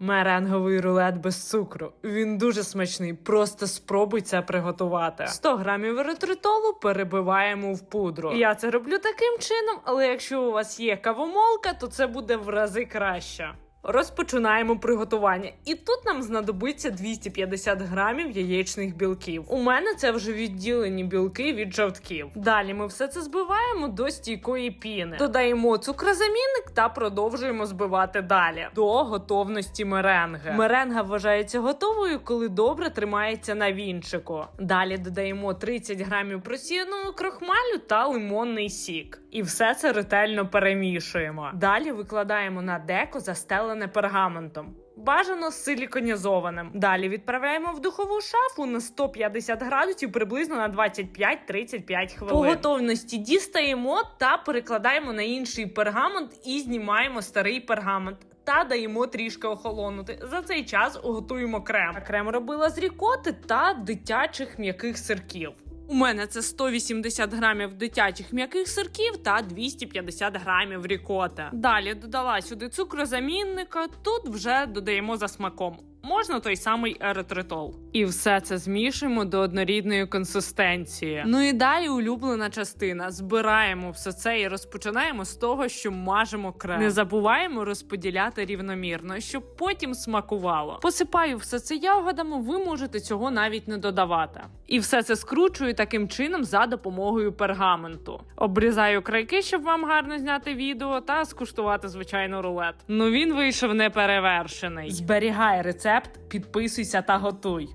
Меренговий рулет без цукру. Він дуже смачний. Просто спробуй це приготувати. 100 грамів еритритолу перебиваємо в пудру. Я це роблю таким чином, але якщо у вас є кавомолка, то це буде в рази краще. Розпочинаємо приготування, і тут нам знадобиться 250 грамів яєчних білків. У мене це вже відділені білки від жовтків. Далі ми все це збиваємо до стійкої піни. Додаємо цукрозамінник та продовжуємо збивати далі до готовності меренги. Меренга вважається готовою, коли добре тримається на вінчику. Далі додаємо 30 грамів просіяного крохмалю та лимонний сік. І все це ретельно перемішуємо. Далі викладаємо на деко застелене пергаментом. Бажано силіконізованим. Далі відправляємо в духову шафу на 150 градусів приблизно на 25-35 хвилин. По готовності дістаємо та перекладаємо на інший пергамент і знімаємо старий пергамент. Та даємо трішки охолонути. За цей час готуємо крем. А Крем робила з рікоти та дитячих м'яких сирків. У мене це 180 грамів дитячих м'яких сирків та 250 грамів рікота. Далі додала сюди цукрозамінника. Тут вже додаємо за смаком. Можна той самий еритритол. І все це змішуємо до однорідної консистенції. Ну і далі улюблена частина. Збираємо все це і розпочинаємо з того, що мажемо крем. Не забуваємо розподіляти рівномірно, щоб потім смакувало. Посипаю все це ягодами, ви можете цього навіть не додавати. І все це скручую таким чином за допомогою пергаменту. Обрізаю крайки, щоб вам гарно зняти відео та скуштувати звичайно рулет. Ну він вийшов неперевершений. Зберігай рецепт, підписуйся та готуй.